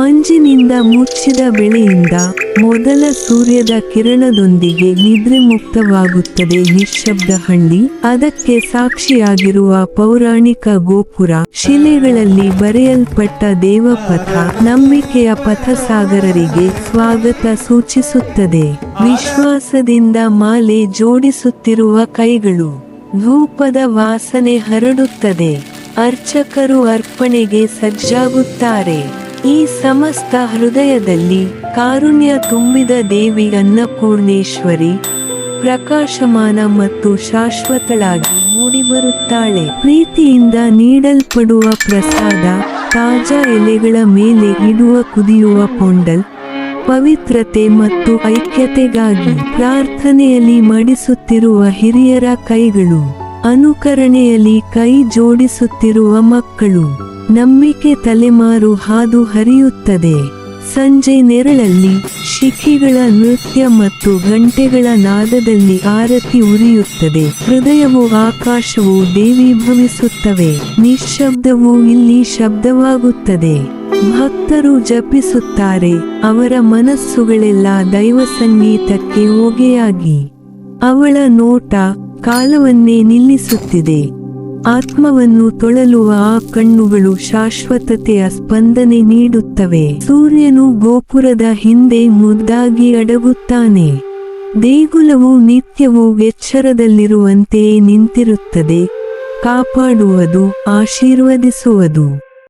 ಮಂಜಿನಿಂದ ಮುಚ್ಚಿದ ಬೆಳೆಯಿಂದ ಮೊದಲ ಸೂರ್ಯದ ಕಿರಣದೊಂದಿಗೆ ನಿದ್ರೆ ಮುಕ್ತವಾಗುತ್ತದೆ ನಿಶ್ಶಬ್ದ ಹಳ್ಳಿ. ಅದಕ್ಕೆ ಸಾಕ್ಷಿಯಾಗಿರುವ ಪೌರಾಣಿಕ ಗೋಪುರ, ಶಿಲೆಗಳಲ್ಲಿ ಬರೆಯಲ್ಪಟ್ಟ ದೇವಪಥ ನಂಬಿಕೆಯ ಪಥಸಾಗರರಿಗೆ ಸ್ವಾಗತ ಸೂಚಿಸುತ್ತದೆ. ವಿಶ್ವಾಸದಿಂದ ಮಾಲೆ ಜೋಡಿಸುತ್ತಿರುವ ಕೈಗಳು ಧೂಪದ ವಾಸನೆ ಹರಡುತ್ತದೆ. ಅರ್ಚಕರು ಅರ್ಪಣೆಗೆ ಸಜ್ಜಾಗುತ್ತಾರೆ. ಈ ಸಮಸ್ತ ಹೃದಯದಲ್ಲಿ ಕಾರುಣ್ಯ ತುಂಬಿದ ದೇವಿ ಅನ್ನಪೂರ್ಣೇಶ್ವರಿ ಪ್ರಕಾಶಮಾನ ಮತ್ತು ಶಾಶ್ವತಳಾಗಿ ಮೂಡಿಬರುತ್ತಾಳೆ. ಪ್ರೀತಿಯಿಂದ ನೀಡಲ್ಪಡುವ ಪ್ರಸಾದ, ತಾಜಾ ಎಲೆಗಳ ಮೇಲೆ ಇಡುವ ಕುದಿಯುವ ಪೊಂಡಲ್, ಪವಿತ್ರತೆ ಮತ್ತು ಐಕ್ಯತೆಗಾಗಿ ಪ್ರಾರ್ಥನೆಯಲ್ಲಿ ಮಡಿಸುತ್ತಿರುವ ಹಿರಿಯರ ಕೈಗಳು. ಅನುಕರಣೆಯಲ್ಲಿ ಕೈ ಜೋಡಿಸುತ್ತಿರುವ ಮಕ್ಕಳು. ನಂಬಿಕೆ ತಲೆಮಾರು ಹಾದು ಹರಿಯುತ್ತದೆ. ಸಂಜೆ ನೆರಳಲ್ಲಿ ಶಿಖಿಗಳ ನೃತ್ಯ ಮತ್ತು ಗಂಟೆಗಳ ನಾದದಲ್ಲಿ ಆರತಿ ಉರಿಯುತ್ತದೆ. ಹೃದಯವು ಆಕಾಶವು ದೇವಿ ದೇವೀಭವಿಸುತ್ತವೆ ನಿಶ್ಶಬ್ದವು ಇಲ್ಲಿ ಶಬ್ದವಾಗುತ್ತದೆ. ಭಕ್ತರು ಜಪಿಸುತ್ತಾರೆ, ಅವರ ಮನಸ್ಸುಗಳೆಲ್ಲ ದೈವ ಸಂಗೀತಕ್ಕೆ ಹೋಗೆಯಾಗಿ. ಅವಳ ನೋಟ ಕಾಲವನ್ನೇ ನಿಲ್ಲಿಸುತ್ತಿದೆ. ಆತ್ಮವನ್ನು ತೊಳಲುವ ಆ ಕಣ್ಣುಗಳು ಶಾಶ್ವತತೆಯ ಸ್ಪಂದನೆ ನೀಡುತ್ತವೆ. ಸೂರ್ಯನು ಗೋಪುರದ ಹಿಂದೆ ಮುದ್ದಾಗಿ ಅಡಗುತ್ತಾನೆ. ದೇಗುಲವು ನಿತ್ಯವೂ ಎಚ್ಚರದಲ್ಲಿರುವಂತೆಯೇ ನಿಂತಿರುತ್ತದೆ. ಕಾಪಾಡುವುದು, ಆಶೀರ್ವದಿಸುವುದು.